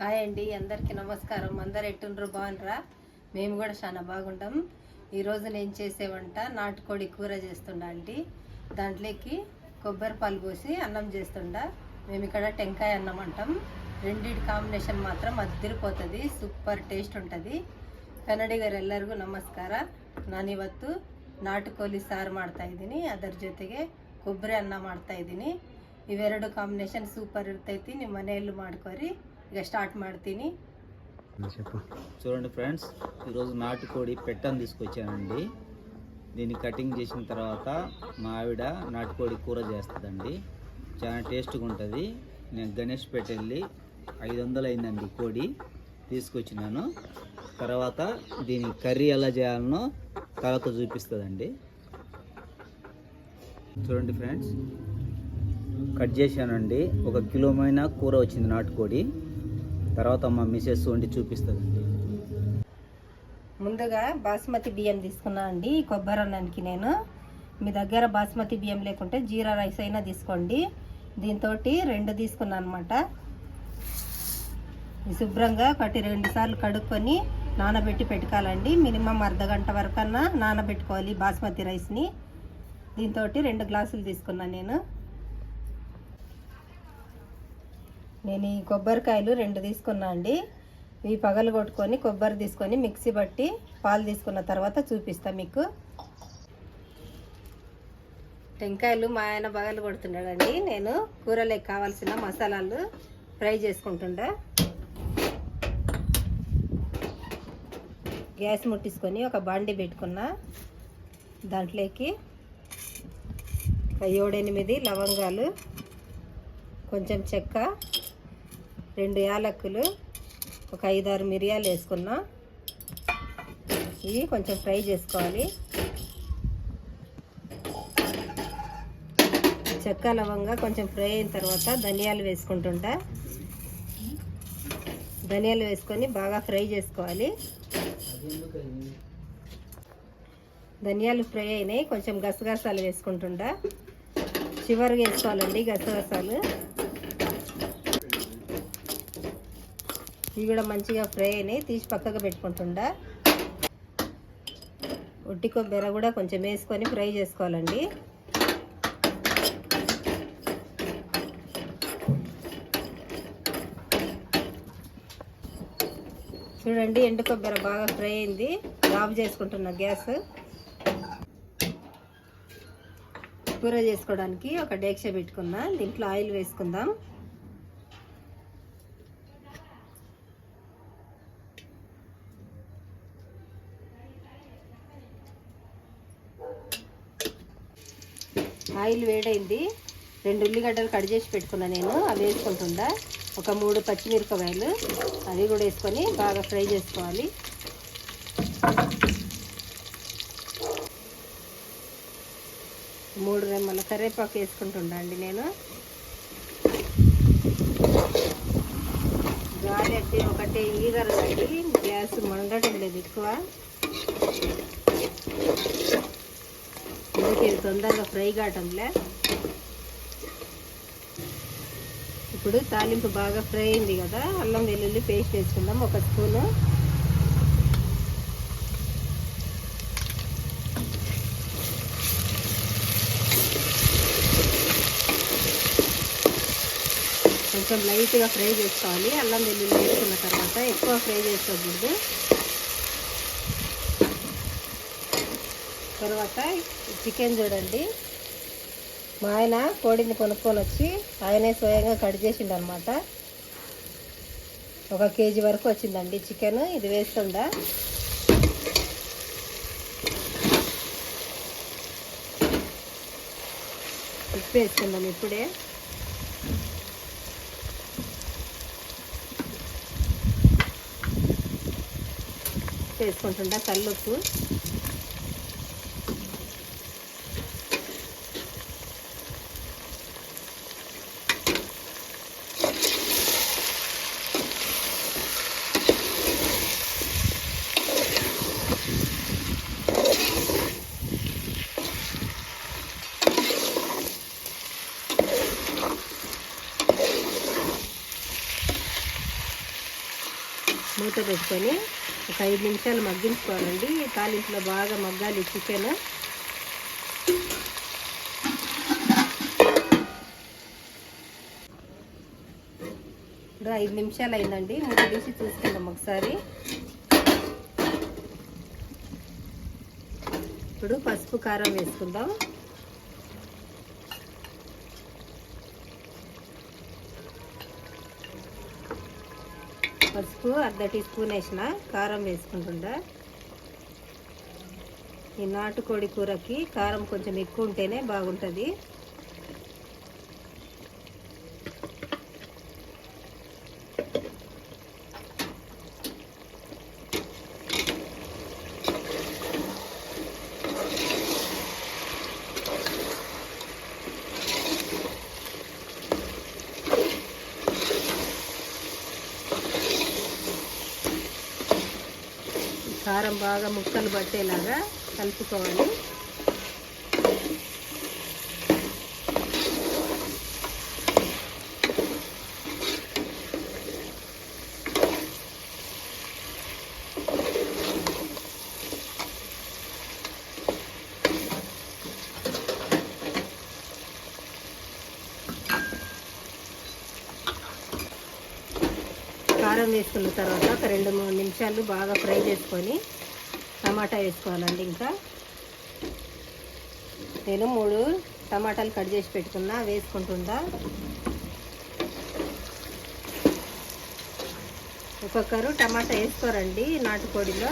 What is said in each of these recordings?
Hi అండి అందరికీ నమస్కారం అందరు ఎట్టుండ్రు బాగుండ్రా మేము కూడా చాలా బాగుంటాం ఈరోజు నేను చేసే వంట నాటుకోడి కూర చేస్తుండా అండి దాంట్లోకి కొబ్బరి పాలు పోసి అన్నం చేస్తుండా మేము ఇక్కడ టెంకాయ అన్నం అంటాం రెండింటి కాంబినేషన్ మాత్రం అద్దరిపోతుంది సూపర్ ಟೇಸ್ಟ್ ఉంటుంది ಕನ್ನಡಿಗರೆಲ್ಲರಿಗೂ ನಮಸ್ಕಾರ ನಾನಿವತ್ತು ನಾಟುಕೋಳಿ ಸಾರು ಮಾಡ್ತಾ ಇದ್ದೀನಿ ಅದರ ಜೊತೆಗೆ ಕೊಬ್ಬರಿ ಅನ್ನ ಮಾಡ್ತಾ ಇದ್ದೀನಿ ಇವೆರಡು ಕಾಂಬಿನೇಷನ್ ಸೂಪರ್ ಇರ್ತೈತಿ ನಿಮ್ಮ ಮನೆಯಲ್ಲೂ ಮಾಡ್ಕೊರಿ ಈಗ ಸ್ಟಾರ್ಟ್ ಮಾಡ್ತೀನಿ చెప్పు చూడండి ఫ్రెండ్స్ ఈరోజు నాటుకోడి పెట్టని తీసుకొచ్చానండి దీన్ని కటింగ్ చేసిన తర్వాత మా ఆవిడ నాటుకోడి కూర చేస్తుందండి చాలా టేస్ట్గా ఉంటుంది నేను గణేష్ పేట వెళ్ళి ఐదు వందలు అయిందండి కోడి తీసుకొచ్చినాను తర్వాత దీని కర్రీ ఎలా చేయాలనో తర్వాత చూపిస్తుందండి చూడండి ఫ్రెండ్స్ కట్ చేశానండి ఒక కిలోమైన కూర వచ్చింది నాటుకోడి తర్వాత మా మిసెస్ వండి చూపిస్తుందండి. ముందుగా బాస్మతి బియ్యం తీసుకున్నా అండి కొబ్బరి అన్నానికి నేను. మీ దగ్గర బాస్మతి బియ్యం లేకుంటే జీరా రైస్ అయినా తీసుకోండి. దీంతో రెండు తీసుకున్నాను అనమాట శుభ్రంగా ఒకటి రెండు సార్లు కడుక్కొని నానబెట్టి పెట్టుకోవాలండి. మినిమం అర్ధ గంట వరకన్నా నానబెట్టుకోవాలి బాస్మతి రైస్ని. దీంతో రెండు గ్లాసులు తీసుకున్నాను నేను. నేను ఈ కొబ్బరికాయలు రెండు తీసుకున్నా అండి. ఇవి పగలు కొట్టుకొని కొబ్బరి తీసుకొని మిక్సీ బట్టి పాలు తీసుకున్న తర్వాత చూపిస్తా మీకు. టెంకాయలు మా ఆయన పగలు కొడుతున్నాడండి. నేను కూరలోకి కావాల్సిన మసాలాలు ఫ్రై చేసుకుంటుండా. గ్యాస్ ముట్టించుకొని ఒక బాండి పెట్టుకున్నా. దాంట్లోకి ఏడెనిమిది లవంగాలు కొంచెం చెక్క రెండు యాలక్కులు ఒక ఐదారు మిరియాలు వేసుకున్నా. ఇవి కొంచెం ఫ్రై చేసుకోవాలి. చెక్క లవంగా కొంచెం ఫ్రై అయిన తర్వాత ధనియాలు వేసుకుంటుంటా. ధనియాలు వేసుకొని బాగా ఫ్రై చేసుకోవాలి. ధనియాలు ఫ్రై అయినాయి. కొంచెం గసగసాలు వేసుకుంటుంటా. చివరిగా వేసుకోవాలండి గసగసాలు ఇవి కూడా మంచిగా ఫ్రై అయినాయి. తీసి పక్కకు పెట్టుకుంటుండా. ఉట్టి కొబ్బరి కూడా కొంచెం వేసుకొని ఫ్రై చేసుకోవాలండి. చూడండి ఎండు కొబ్బరి బాగా ఫ్రై అయింది. ఆఫ్ చేసుకుంటున్నా గ్యాస్. కూర చేసుకోవడానికి ఒక డేక్ష పెట్టుకున్నా. దీంట్లో ఆయిల్ వేసుకుందాం. ఆయిల్ వేడైంది. రెండు ఉల్లిగడ్డలు కట్ చేసి పెట్టుకున్నా నేను. అవి వేసుకుంటుందా ఒక మూడు పచ్చిమిరపకాయలు. అవి కూడా వేసుకొని బాగా ఫ్రై చేసుకోవాలి. మూడు రెమ్మల కరివేపాకు వేసుకుంటుండా అండి నేను. గాలి అంటే ఒకటే ఈగరండి గ్యాస్ మండటం లేదు ఎక్కువ. అందుకే ఇది తొందరగా ఫ్రై కావటంలే. ఇప్పుడు తాలింపు బాగా ఫ్రై అయింది కదా అల్లం వెల్లుల్లి పేస్ట్ వేసుకుందాం ఒక స్పూను. కొంచెం లైట్గా ఫ్రై చేసుకోవాలి. అల్లం వెల్లుల్లి వేసుకున్న తర్వాత ఎక్కువ ఫ్రై చేసుకోకూడదు. తర్వాత చికెన్ చూడండి. మా ఆయన కోడిని కొనుక్కొని వచ్చి ఆయనే స్వయంగా కట్ చేసిండు అనమాట ఒక కేజీ వరకు వచ్చిందండి చికెన్. ఇది వేస్తుండా ఉప్పు వేసుకుందాం ఇప్పుడే. వేసుకుంటుండా కల్లుప్పు. మూత పెట్టుకొని ఒక ఐదు నిమిషాలు మగ్గించుకోవాలండి. తాలింపులో బాగా మగ్గాలి చికెన్. ఇప్పుడు ఐదు నిమిషాలు అయిందండి మూత తీసి చూసుకుందాం ఒకసారి. ఇప్పుడు పసుపు కారం వేసుకుందాం. పసుపు అర్ధ టీ స్పూన్ వేసిన కారం వేసుకుంటుండా. ఈ నాటుకోడి కూరకి కారం కొంచెం ఎక్కువ ఉంటేనే బాగుంటుంది. కారం బాగా ముక్కలు పట్టేలాగా కలుపుకోవాలి. వేసుకున్న తర్వాత ఒక రెండు మూడు నిమిషాలు బాగా ఫ్రై చేసుకొని టమాటా వేసుకోవాలండి ఇంకా. నేను మూడు టమాటాలు కట్ చేసి పెట్టుకున్నా వేసుకుంటుందా ఒక్కొక్కరు టమాటా వేసుకోరండి నాటుకోడిలో.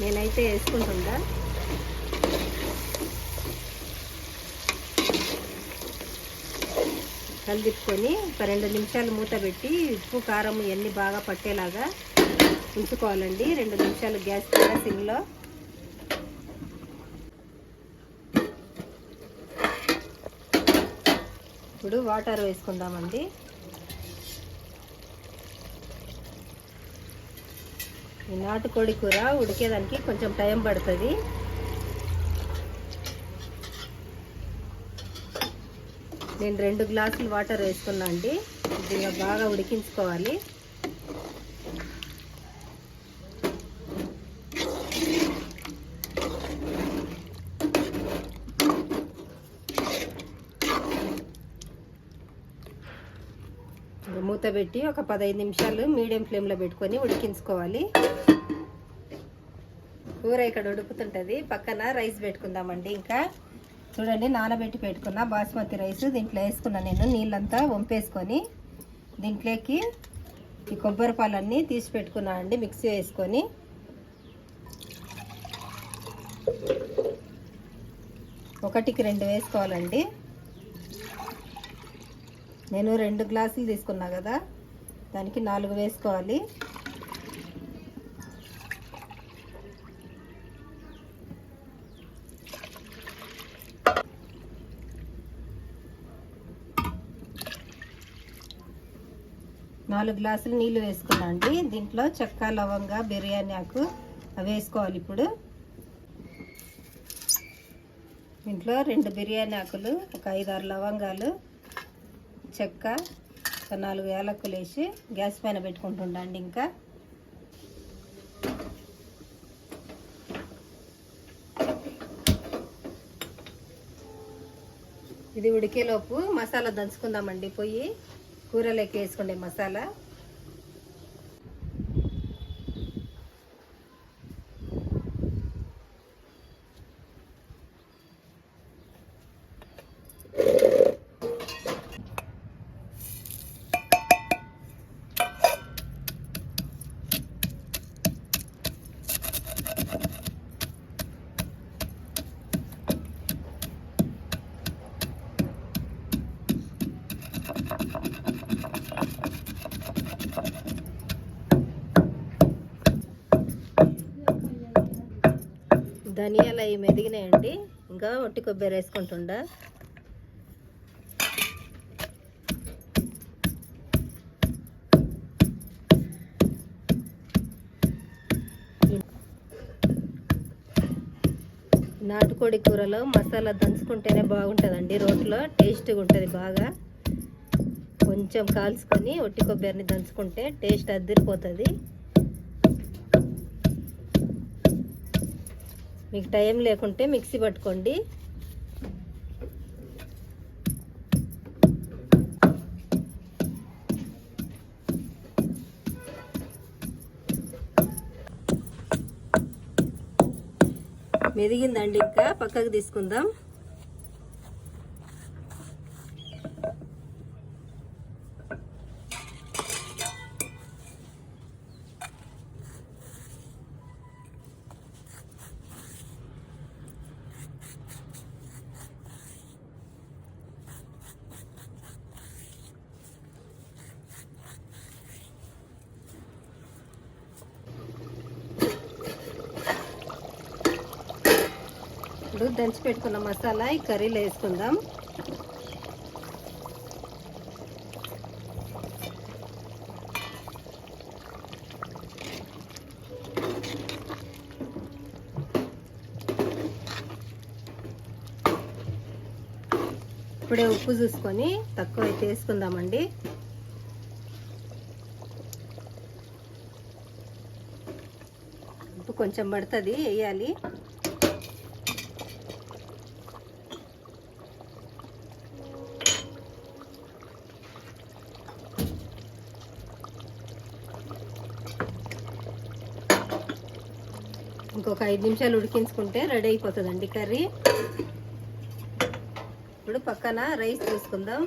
నేనైతే వేసుకుంటుండా. కలిదిప్పుకొని ఒక రెండు నిమిషాలు మూత పెట్టి ఉప్పు కారం ఇవన్నీ బాగా పట్టేలాగా ఉంచుకోవాలండి. రెండు నిమిషాలు గ్యాస్ కూడా సిమ్లో. ఇప్పుడు వాటర్ వేసుకుందామండి. ఈ నాటుకోడి కూర ఉడికేదానికి కొంచెం టైం పడుతుంది. నేను రెండు గ్లాసులు వాటర్ వేసుకున్నా అండి. దీన్ని బాగా ఉడికించుకోవాలి. మూత పెట్టి ఒక పదహైదు నిమిషాలు మీడియం ఫ్లేమ్లో పెట్టుకొని ఉడికించుకోవాలి. కూర ఇక్కడ ఉడుకుతుంటుంది. పక్కన రైస్ పెట్టుకుందామండి ఇంకా. చూడండి నానబెట్టి పెట్టుకున్న బాస్మతి రైస్ దీంట్లో వేసుకున్నా నేను. నీళ్ళంతా వంపేసుకొని దీంట్లోకి ఈ కొబ్బరి పాలన్నీ తీసి పెట్టుకున్నా అండి మిక్సీ వేసుకొని. ఒకటికి రెండు వేసుకోవాలండి. నేను రెండు గ్లాసులు తీసుకున్నా కదా దానికి నాలుగు వేసుకోవాలి. నాలుగు గ్లాసులు నీళ్ళు వేసుకున్నా అండి. దీంట్లో చెక్క లవంగా బిర్యానీ ఆకు అవి వేసుకోవాలి ఇప్పుడు. దీంట్లో రెండు బిర్యానీ ఆకులు ఒక ఐదారు లవంగాలు చెక్క ఒక నాలుగు యాలక్కులు వేసి గ్యాస్ పైన పెట్టుకుంటుండండి ఇంకా. ఇది ఉడికేలోపు మసాలా దంచుకుందామండి పొయ్యి. కూరలోకి వేసుకునే మసాలా. ధనియాలు అవి మెదిగినాయండి. ఇంకా ఒట్టి కొబ్బరి వేసుకుంటుండా. నాటుకోడి కూరలో మసాలా దంచుకుంటేనే బాగుంటుందండి. రోట్లో టేస్ట్గా ఉంటుంది బాగా. కొంచెం కొంచెం కాల్చుకొని ఒట్టి కొబ్బరిని దంచుకుంటే టేస్ట్ అద్దరిపోతుంది మీకు టైం లేకుంటే మిక్సీ పట్టుకోండి. మెదిగిందండి ఇంకా పక్కకు తీసుకుందాం. దంచి పెట్టుకున్న మసాలా ఈ కర్రీలో వేసుకుందాం. ఇప్పుడే ఉప్పు చూసుకొని తక్కువ అయితే వేసుకుందామండి. ఉప్పు కొంచెం పడుతుంది వేయాలి. ఇంకొక ఐదు నిమిషాలు ఉడికించుకుంటే రెడీ అయిపోతుందండి కర్రీ. ఇప్పుడు పక్కన రైస్ చూసుకుందాం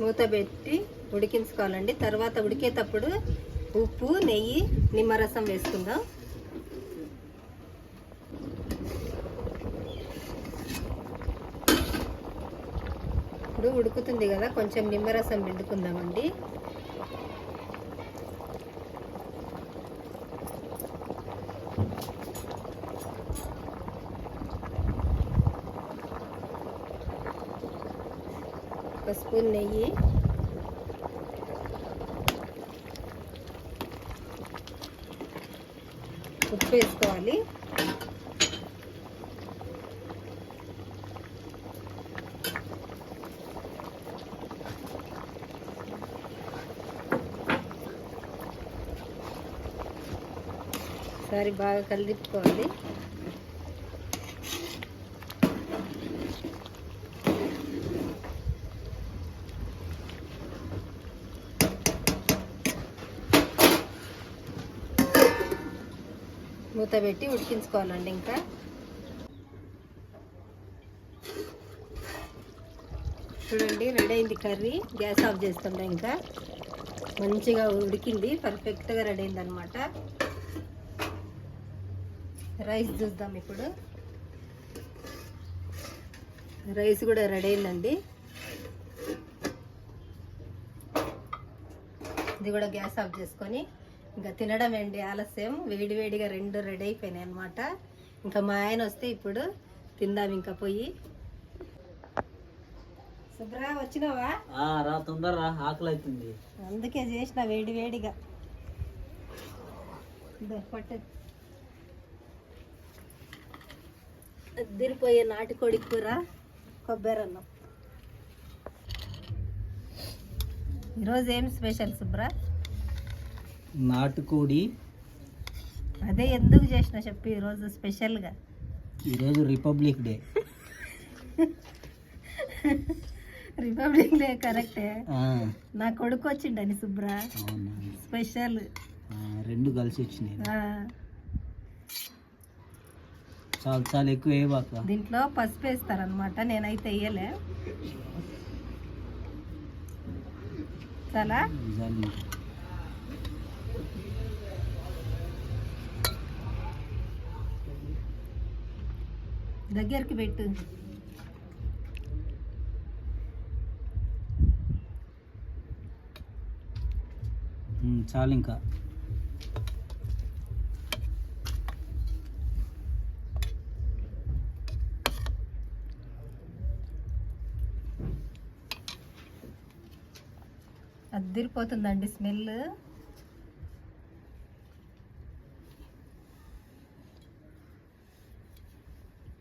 మూత పెట్టి ఉడికించుకోవాలండి. తర్వాత ఉడికేటప్పుడు ఉప్పు నెయ్యి నిమ్మరసం వేసుకుందాం. ఇప్పుడు ఉడుకుతుంది కదా కొంచెం నిమ్మరసం పిండుకుందామండి. ఒక స్పూన్ నెయ్యి ఉప్పు వేసుకోవాలి సరే బాగా కలిదిప్పుకోవాలి మూత పెట్టి ఉడికించుకోవాలండి ఇంకా. చూడండి రెడీ అయింది కర్రీ. గ్యాస్ ఆఫ్ చేస్తుండే ఇంకా. మంచిగా ఉడికింది పర్ఫెక్ట్గా రెడీ అయింది అనమాట రైస్ చూద్దాం ఇప్పుడు. రైస్ కూడా రెడీ అయిందండి. ఇది కూడా గ్యాస్ ఆఫ్ చేసుకొని ఇంకా తినడం ఏంటి ఆలస్యం? వేడి వేడిగా రెండు రెడీ అయిపోయినాయి అనమాట ఇంకా మా ఆయన వస్తే ఇప్పుడు తిందాం ఇంకా పోయి. శుభ్రా వచ్చినావా? రా తొందర రా ఆకలి అవుతుంది అందుకే చేసిన వేడి వేడిగా పట్టు. అద్దరిపోయే నాటుకోడి కూర కొబ్బరి అన్నం. ఈరోజు ఏం స్పెషల్ శుభ్రా నాటుకోడి. అదే ఎందుకు చేసిన చెప్పు ఈరోజు స్పెషల్గా. ఈరోజు రిపబ్లిక్ డే. రిపబ్లిక్ డే కరెక్టే? నా కొడుకు వచ్చిండని శుభ్రా అవునా? స్పెషల్. రెండు కలిసి వచ్చినాయి. చాలా చాలా ఎక్కువ వేయబాక దీంట్లో పసుపు వేస్తారనమాట నేనైతే వేయలే. చాలా? దగ్గరికి పెట్టు. చాలు ఇంకా. అద్దరిపోతుందండి స్మెల్.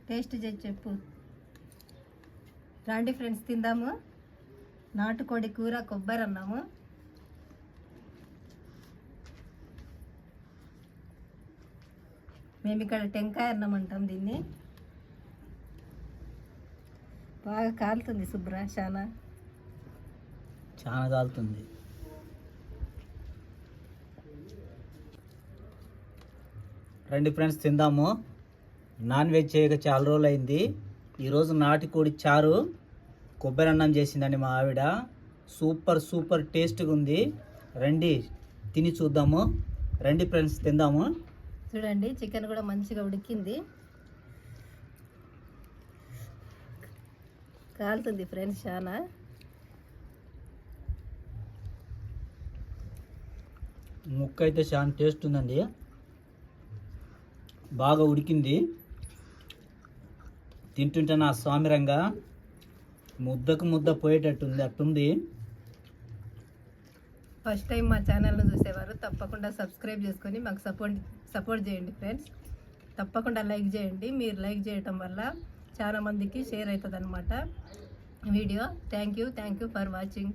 టేస్ట్ చేసి చెప్పు. రండి ఫ్రెండ్స్ తిందాము. నాటుకోడి కూర కొబ్బరి అన్నాము. మేము ఇక్కడ టెంకాయ అన్నం అంటాం దీన్ని. బాగా కాలుతుంది శుభ్ర చాలా. చాలా కాలుతుంది. రండి ఫ్రెండ్స్ తిందాము. నాన్ వెజ్ చేయక చాలా రోజులు అయింది ఈరోజు నాటుకోడి చారు కొబ్బరి అన్నం చేసిందండి మా ఆవిడ. సూపర్ సూపర్ టేస్ట్గా ఉంది. రండి తిని చూద్దాము. రండి ఫ్రెండ్స్ తిందాము. చూడండి చికెన్ కూడా మంచిగా ఉడికింది. కాలుతుంది ఫ్రెండ్స్ చాలా ముక్క అయితే చాలా టేస్ట్ ఉందండి. బాగా ఉడికింది. తింటుంటే నా స్వామిరంగా ముద్దకు ముద్ద పోయేటట్టుంది అట్టుంది. ఫస్ట్ టైం మా ఛానల్ను చూసేవారు తప్పకుండా సబ్స్క్రైబ్ చేసుకొని మాకు సపోర్ట్ సపోర్ట్ చేయండి ఫ్రెండ్స్. తప్పకుండా లైక్ చేయండి మీరు లైక్ చేయటం వల్ల చాలామందికి షేర్ అవుతుంది అనమాట video thank you thank you for watching.